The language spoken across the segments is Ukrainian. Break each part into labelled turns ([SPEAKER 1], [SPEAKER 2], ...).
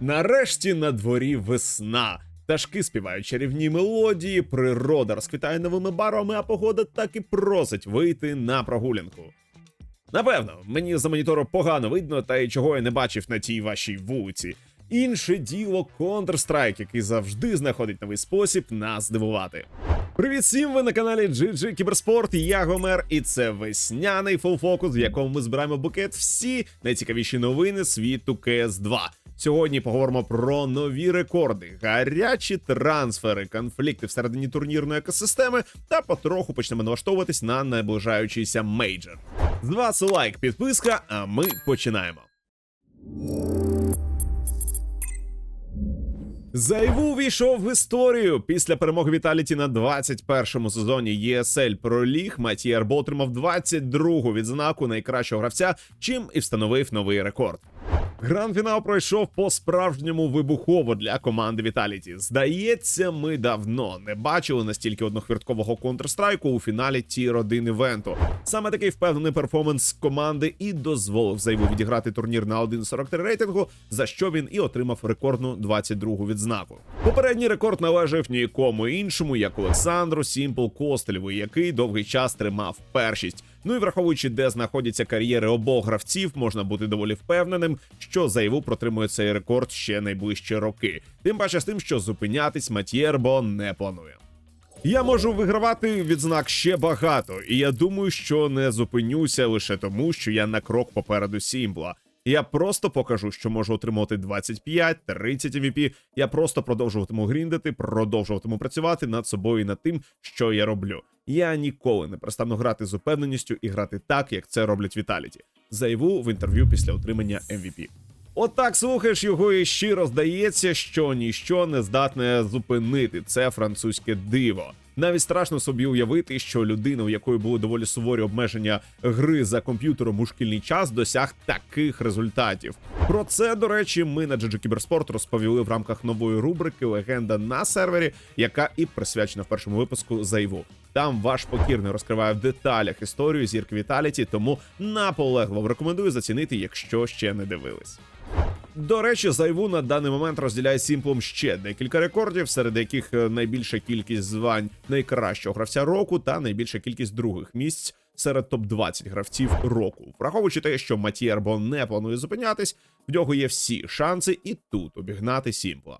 [SPEAKER 1] Нарешті на дворі весна. Пташки співають чарівні мелодії, природа розквітає новими барвами, а погода так і просить вийти на прогулянку. Напевно, мені за монітору погано видно, та й чого я не бачив на тій вашій вулиці. Інше діло Counter-Strike, який завжди знаходить новий спосіб нас здивувати. Привіт всім! Ви на каналі GG Кіберспорт. Я Гомер, і це весняний фулфокус, в якому ми збираємо букет всі найцікавіші новини світу cs 2 Сьогодні поговоримо про нові рекорди, гарячі трансфери, конфлікти всередині турнірної екосистеми та потроху почнемо налаштовуватись на наближаючийся мейджор. З вас лайк, підписка, а ми починаємо. Зайву війшов в історію після перемоги Віталіті на 21-му сезоні ЄСЛ проліг. Матій Арбо отримав 22-гу відзнаку найкращого гравця, чим і встановив новий рекорд. Гранд-фінал пройшов по-справжньому вибухово для команди Віталіті. Здається, ми давно не бачили настільки однохвірткового Counter-Strike у фіналі тір 1 івенту. Саме такий впевнений перформанс команди і дозволив зайву відіграти турнір на 1.43 рейтингу, за що він і отримав рекордну 22-гу відзнаку. Попередній рекорд належав нікому іншому, як Олександру Сімпл Костелєву, який довгий час тримав першість. Ну і враховуючи, де знаходяться кар'єри обох гравців, можна бути доволі впевненим, що Зайву протримує цей рекорд ще найближчі роки. Тим паче з тим, що зупинятись Матєрбо не планує. Я можу вигравати відзнак ще багато, і я думаю, що не зупинюся лише тому, що я на крок попереду Сімпла. Я просто покажу, що можу отримувати 25, 30 MVP. Я просто продовжуватиму гріндити, продовжуватиму працювати над собою і над тим, що я роблю. Я ніколи не перестану грати з упевненістю і грати так, як це роблять Віталіті. Заяву в інтерв'ю після отримання MVP. Отак слухаєш його і щиро здається, що ніщо не здатне зупинити це французьке диво. Навіть страшно собі уявити, що людина, у якої були доволі суворі обмеження гри за комп'ютером у шкільний час, досяг таких результатів. Про це, до речі, ми на GG Кіберспорт розповіли в рамках нової рубрики Легенда на сервері, яка і присвячена в першому випуску зайву. Там ваш покірний розкриває в деталях історію зірки Віталіті, тому наполегливо рекомендую зацінити, якщо ще не дивились. До речі, зайву на даний момент розділяє Сімплом ще декілька рекордів, серед яких е, найбільша кількість звань найкращого гравця року та найбільша кількість других місць серед топ 20 гравців року. Враховуючи те, що Матієрбо не планує зупинятись, в нього є всі шанси і тут обігнати Сімпла.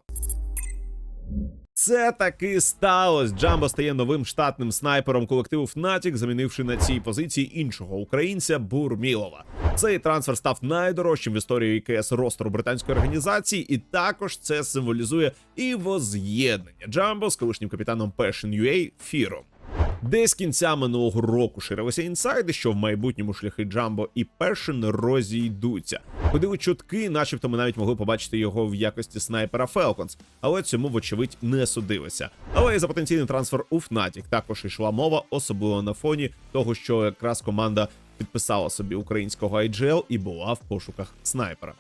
[SPEAKER 1] Це таки сталося. Джамбо стає новим штатним снайпером колективу Fnatic, замінивши на цій позиції іншого українця Бурмілова. Цей трансфер став найдорожчим в історії ІКС ростеру британської організації, і також це символізує і воз'єднання Джамбо з колишнім капітаном Passion UA Фіром. Десь кінця минулого року ширилися інсайди, що в майбутньому шляхи Джамбо і Пешен розійдуться. Ходили чутки, начебто ми навіть могли побачити його в якості снайпера Falcons, але цьому, вочевидь, не судилося. Але і за потенційний трансфер у Fnatic також йшла мова, особливо на фоні того, що якраз команда підписала собі українського IGL і була в пошуках снайпера.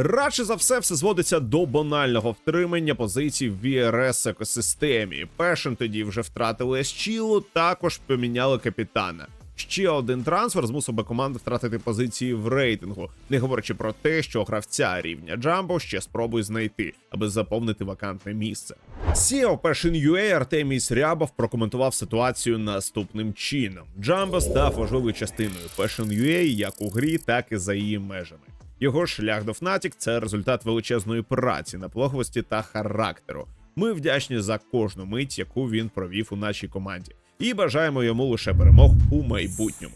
[SPEAKER 1] Радше за все, все зводиться до банального втримання позицій в VRS екосистемі. Пешен тоді вже втратили Есчілу, також поміняли капітана. Ще один трансфер змусив би команду втратити позиції в рейтингу, не говорячи про те, що гравця рівня Джамбо ще спробує знайти, аби заповнити вакантне місце. CEO Passion UA Артемій Срябов прокоментував ситуацію наступним чином: Джамбо став важливою частиною Passion UA як у грі, так і за її межами. Його шлях до Фнатік – це результат величезної праці, наполегливості та характеру. Ми вдячні за кожну мить, яку він провів у нашій команді, і бажаємо йому лише перемог у майбутньому.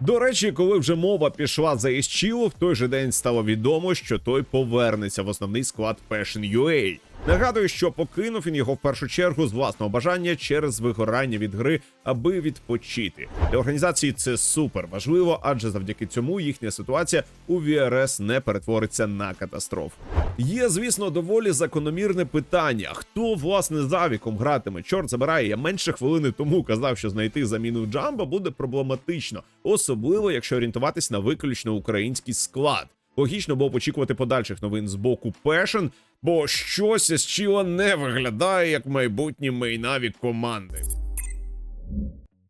[SPEAKER 1] До речі, коли вже мова пішла за Іщілу, в той же день стало відомо, що той повернеться в основний склад Passion UA. Нагадую, що покинув він його в першу чергу з власного бажання через вигорання від гри, аби відпочити. Для організації це супер важливо, адже завдяки цьому їхня ситуація у VRS не перетвориться на катастрофу. Є, звісно, доволі закономірне питання: хто власне за віком гратиме? Чорт забирає. Я менше хвилини тому казав, що знайти заміну Джамба буде проблематично, особливо якщо орієнтуватись на виключно український склад. Логічно було б очікувати подальших новин з боку Пешен, бо щось з Чіла не виглядає як майбутні мейнаві команди.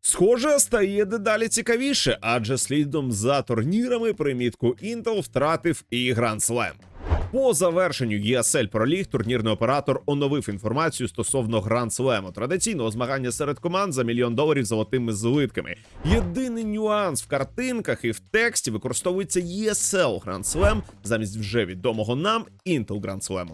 [SPEAKER 1] Схоже, стає дедалі цікавіше, адже слідом за турнірами примітку Intel втратив і Grand Slam. По завершенню ESL Pro League турнірний оператор оновив інформацію стосовно Grand слему традиційного змагання серед команд за мільйон доларів золотими злитками. Єдиний нюанс в картинках і в тексті використовується ESL Grand Slam замість вже відомого нам Intel Grand Slam.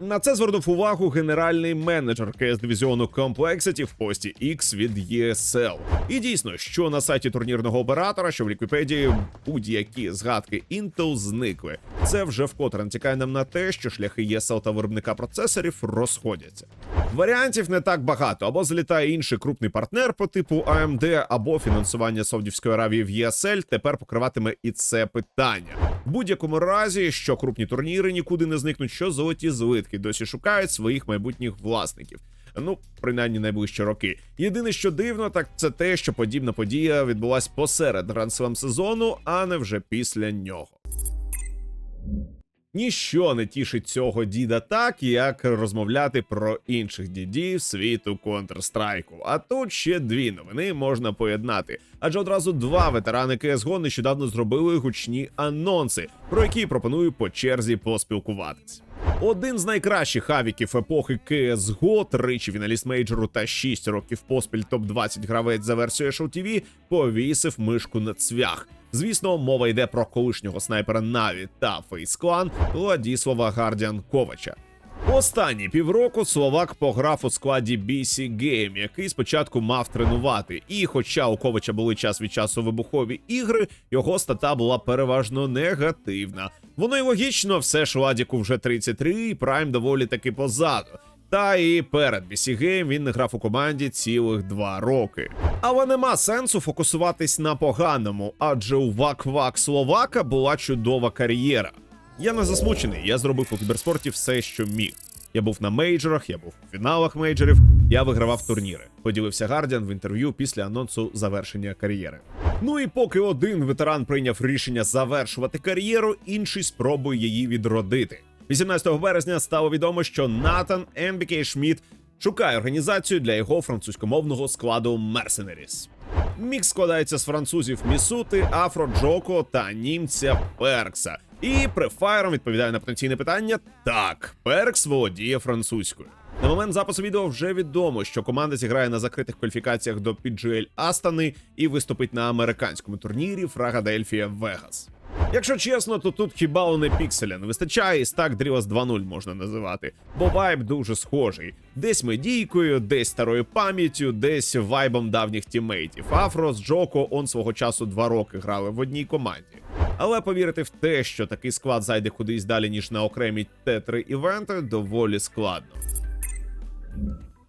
[SPEAKER 1] На це звернув увагу генеральний менеджер КС дивізіону Complexity в пості X від ESL. І дійсно, що на сайті турнірного оператора, що в Ліквіпедії будь-які згадки Intel зникли. Це вже вкотре натякає нам на те, що шляхи ESL та виробника процесорів розходяться. Варіантів не так багато, або злітає інший крупний партнер по типу AMD, або фінансування Саудівської Аравії в ESL тепер покриватиме і це питання. В будь-якому разі, що крупні турніри нікуди не зникнуть, що золоті злитки досі шукають своїх майбутніх власників. Ну, принаймні найближчі роки. Єдине, що дивно, так це те, що подібна подія відбулась посеред гранд сезону, а не вже після нього. Ніщо не тішить цього діда так, як розмовляти про інших дідів світу Counter-Strike. А тут ще дві новини можна поєднати. Адже одразу два ветерани CSGO нещодавно зробили гучні анонси, про які пропоную по черзі поспілкуватись. Один з найкращих авіків епохи CSGO, тричі фіналіст мейджору та 6 років поспіль топ-20 гравець за версією ShowTV, повісив мишку на цвях. Звісно, мова йде про колишнього снайпера Наві та Фейсклан Владіслава Гардіан Ковача. Останні півроку Словак пограв у складі BC Game, який спочатку мав тренувати. І, хоча у Ковача були час від часу вибухові ігри, його стата була переважно негативна. Воно й логічно, все ж Владіку вже 33, і Прайм доволі таки позаду. Та і перед BC Game він не грав у команді цілих два роки. Але нема сенсу фокусуватись на поганому, адже у Вак-Вак Словака була чудова кар'єра. Я не засмучений, я зробив у кіберспорті все, що міг. Я був на мейджорах, я був у фіналах мейджорів, я вигравав турніри. Поділився Гардіан в інтерв'ю після анонсу завершення кар'єри. Ну і поки один ветеран прийняв рішення завершувати кар'єру, інший спробує її відродити. 18 березня стало відомо, що Натан Ембікей Шмідт шукає організацію для його французькомовного складу Mercenaries. Мікс складається з французів Місути, Афро Джоко та німця Перкса. І префайром відповідає на потенційне питання: так, Перкс володіє французькою. На момент запису відео вже відомо, що команда зіграє на закритих кваліфікаціях до PGL Астани і виступить на американському турнірі Фрагадельфія Вегас. Якщо чесно, то тут хіба у не пікселя не вистачає, і стак Drivas 2.0 можна називати, бо вайб дуже схожий. Десь медійкою, десь старою пам'яттю, десь вайбом давніх тімейтів. Афро з Джоко он свого часу два роки грали в одній команді. Але повірити в те, що такий склад зайде кудись далі, ніж на окремі Т3 івенти, доволі складно.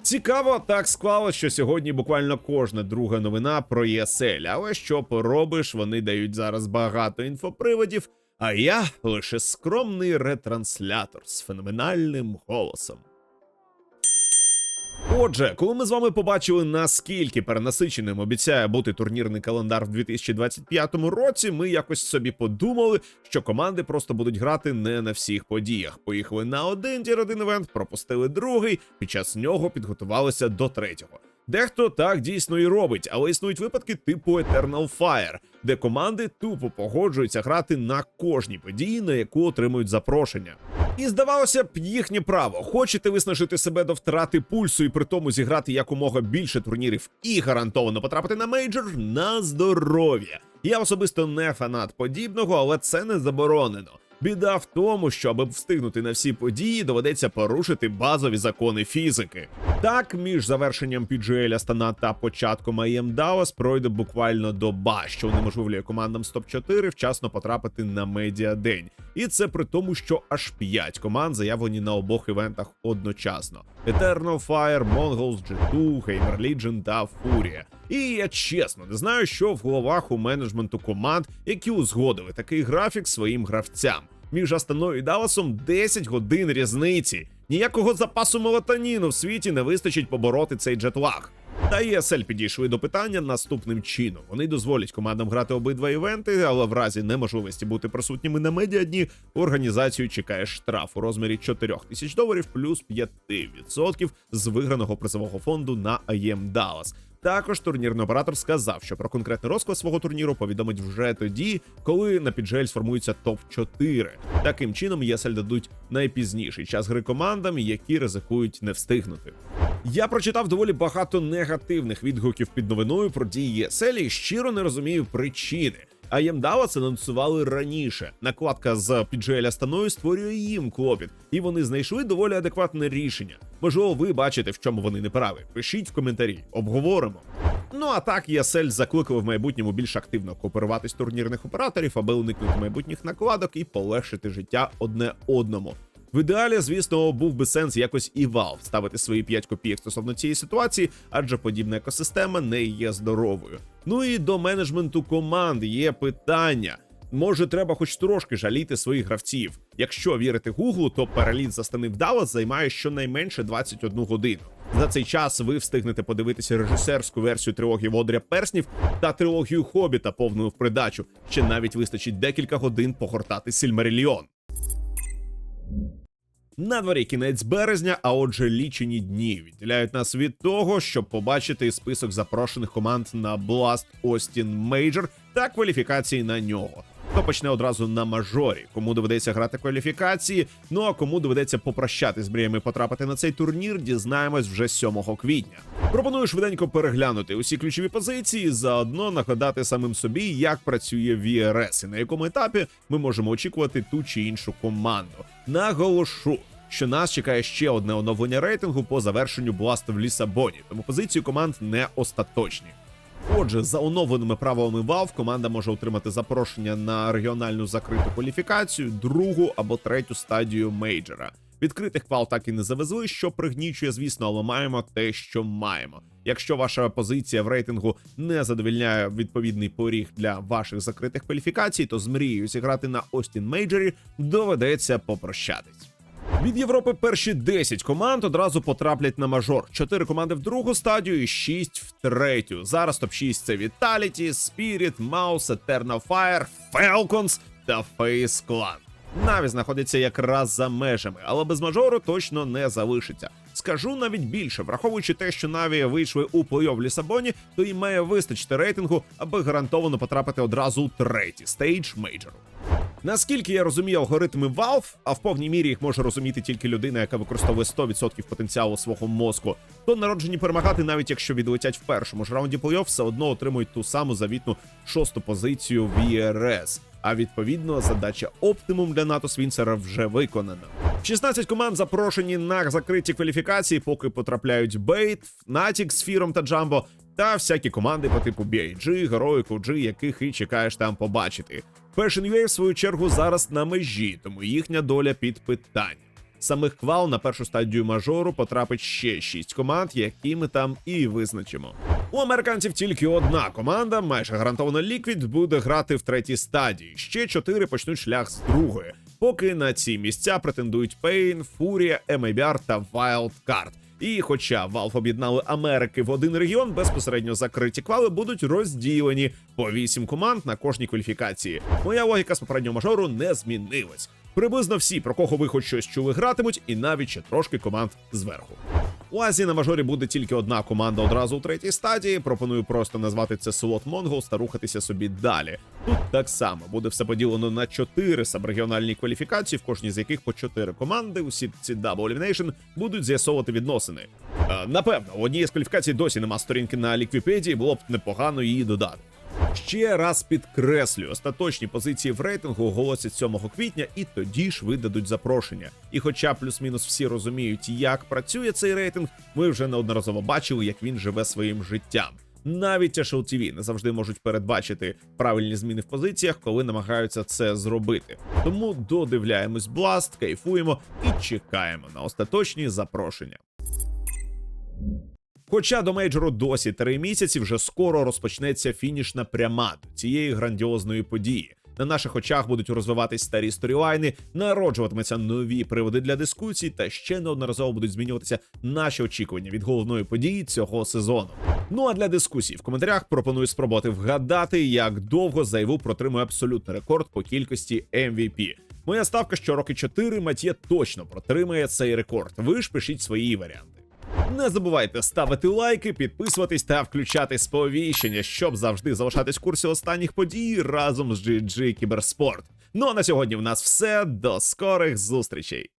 [SPEAKER 1] Цікаво, так склало, що сьогодні буквально кожна друга новина про ЄСЛ. Але що поробиш, вони дають зараз багато інфоприводів, а я лише скромний ретранслятор з феноменальним голосом. Отже, коли ми з вами побачили, наскільки перенасиченим обіцяє бути турнірний календар в 2025 році, ми якось собі подумали, що команди просто будуть грати не на всіх подіях. Поїхали на один тір один івент, пропустили другий, під час нього підготувалися до третього. Дехто так дійсно і робить, але існують випадки типу Eternal Fire, де команди тупо погоджуються грати на кожній події, на яку отримують запрошення. І здавалося б, їхнє право. Хочете виснажити себе до втрати пульсу і при тому зіграти якомога більше турнірів і гарантовано потрапити на мейджор на здоров'я. Я особисто не фанат подібного, але це не заборонено. Біда в тому, що аби встигнути на всі події, доведеться порушити базові закони фізики. Так, між завершенням PGL Астана та початком Даллас пройде буквально доба, що унеможливлює командам з топ-4 вчасно потрапити на медіадень. І це при тому, що аж 5 команд заявлені на обох івентах одночасно: Eternal Fire, Mongols, G2, Heimer Legion та Furia. І я чесно не знаю, що в головах у менеджменту команд, які узгодили такий графік своїм гравцям. Між Астаною і Далласом 10 годин різниці. Ніякого запасу мелатоніну в світі не вистачить побороти цей джетлаг. Та ESL підійшли до питання наступним чином. Вони дозволять командам грати обидва івенти, але в разі неможливості бути присутніми на медіадні, організацію чекає штраф у розмірі 4 тисяч доларів плюс 5% з виграного призового фонду на АЄМ Даллас. Також турнірний оператор сказав, що про конкретний розклад свого турніру повідомить вже тоді, коли на піджель сформується топ 4 Таким чином, ЄСЛ дадуть найпізніший час гри командам, які ризикують не встигнути. Я прочитав доволі багато негативних відгуків під новиною про дії ЄСЛ і щиро не розумію причини. А Ємдава це анонсували раніше. Накладка з піджеля станою створює їм клопіт, і вони знайшли доволі адекватне рішення. Можливо, ви бачите, в чому вони не праві. Пишіть в коментарі, обговоримо. Ну а так ЄСЛ закликали в майбутньому більш активно кооперуватись турнірних операторів, аби уникнути майбутніх накладок і полегшити життя одне одному. В ідеалі, звісно, був би сенс якось і Valve ставити свої 5 копійок стосовно цієї ситуації, адже подібна екосистема не є здоровою. Ну і до менеджменту команд є питання. Може, треба хоч трошки жаліти своїх гравців. Якщо вірити Гуглу, то переліт за стани Даллас займає щонайменше 21 годину. За цей час ви встигнете подивитися режисерську версію трилогії Водря Перснів та трилогію Хобіта повною в придачу. Ще навіть вистачить декілька годин погортати Сільмаріліон. На дворі кінець березня, а отже, лічені дні відділяють нас від того, щоб побачити список запрошених команд на Blast Austin Major та кваліфікації на нього. Хто почне одразу на мажорі, кому доведеться грати кваліфікації, ну а кому доведеться попрощатись з мріями потрапити на цей турнір, дізнаємось вже 7 квітня. Пропоную швиденько переглянути усі ключові позиції, заодно нагадати самим собі, як працює VRS і на якому етапі ми можемо очікувати ту чи іншу команду. Наголошу. Що нас чекає ще одне оновлення рейтингу по завершенню бласту в Лісабоні, тому позиції команд не остаточні. Отже, за оновленими правилами Valve команда може отримати запрошення на регіональну закриту кваліфікацію, другу або третю стадію мейджора. Відкритих квал так і не завезли, що пригнічує, звісно, але маємо те, що маємо. Якщо ваша позиція в рейтингу не задовільняє відповідний поріг для ваших закритих кваліфікацій, то з мрією зіграти на Остін Мейджорі доведеться попрощатись. Від Європи перші 10 команд одразу потраплять на мажор. 4 команди в другу стадію і 6 в третю. Зараз топ-6 це Vitality, Spirit, Mouse, Eternal Fire, Falcons та Face Clan. Наві знаходиться якраз за межами, але без мажору точно не залишиться. Скажу навіть більше, враховуючи те, що Наві вийшли у плей-офф Лісабоні, то їм має вистачити рейтингу, аби гарантовано потрапити одразу у третій стейдж мейджору. Наскільки я розумію алгоритми Valve, а в повній мірі їх може розуміти тільки людина, яка використовує 100% потенціалу свого мозку, то народжені перемагати, навіть якщо відлетять в першому ж раунді плей-офф, все одно отримують ту саму завітну шосту позицію в VRS. А відповідно, задача оптимум для НАТО Свінцера вже виконана. 16 команд запрошені на закриті кваліфікації, поки потрапляють Бейт, Натік з Фіром та Джамбо, та всякі команди по типу BIG, Heroic OG, яких і чекаєш там побачити. Fashion UA, в свою чергу, зараз на межі, тому їхня доля під питанням. Самих квал на першу стадію мажору потрапить ще 6 команд, які ми там і визначимо. У американців тільки одна команда, майже гарантовано Liquid, буде грати в третій стадії. Ще 4 почнуть шлях з другої. Поки на ці місця претендують Pain, Furia, MABR та Wildcard. І хоча Valve об'єднали Америки в один регіон, безпосередньо закриті квали будуть розділені по 8 команд на кожній кваліфікації. Моя логіка з попереднього мажору не змінилась. Приблизно всі, про кого ви хоч щось чули, гратимуть, і навіть ще трошки команд зверху. У Азії на мажорі буде тільки одна команда одразу у третій стадії. Пропоную просто назвати це слот Mongols та рухатися собі далі. Тут так само буде все поділено на чотири сабрегіональні кваліфікації, в кожній з яких по чотири команди. Усі ці Double Elimination будуть з'ясовувати відносини. Е, напевно, у одній з кваліфікацій досі нема сторінки на ліквіпедії, було б непогано її додати. Ще раз підкреслюю, остаточні позиції в рейтингу оголосять 7 квітня, і тоді ж видадуть запрошення. І хоча плюс-мінус всі розуміють, як працює цей рейтинг, ми вже неодноразово бачили, як він живе своїм життям. Навіть TV не завжди можуть передбачити правильні зміни в позиціях, коли намагаються це зробити. Тому додивляємось бласт, кайфуємо і чекаємо на остаточні запрошення. Хоча до мейджору досі три місяці, вже скоро розпочнеться фінішна пряма до цієї грандіозної події. На наших очах будуть розвиватись старі сторілайни, народжуватимуться нові приводи для дискусій, та ще неодноразово будуть змінюватися наші очікування від головної події цього сезону. Ну а для дискусій в коментарях пропоную спробувати вгадати, як довго Зайву протримує абсолютний рекорд по кількості MVP. Моя ставка, що роки 4 Матє точно протримає цей рекорд. Ви ж пишіть свої варіанти. Не забувайте ставити лайки, підписуватись та включати сповіщення, щоб завжди залишатись в курсі останніх подій разом з GG Кіберспорт. Ну а на сьогодні в нас все. До скорих зустрічей.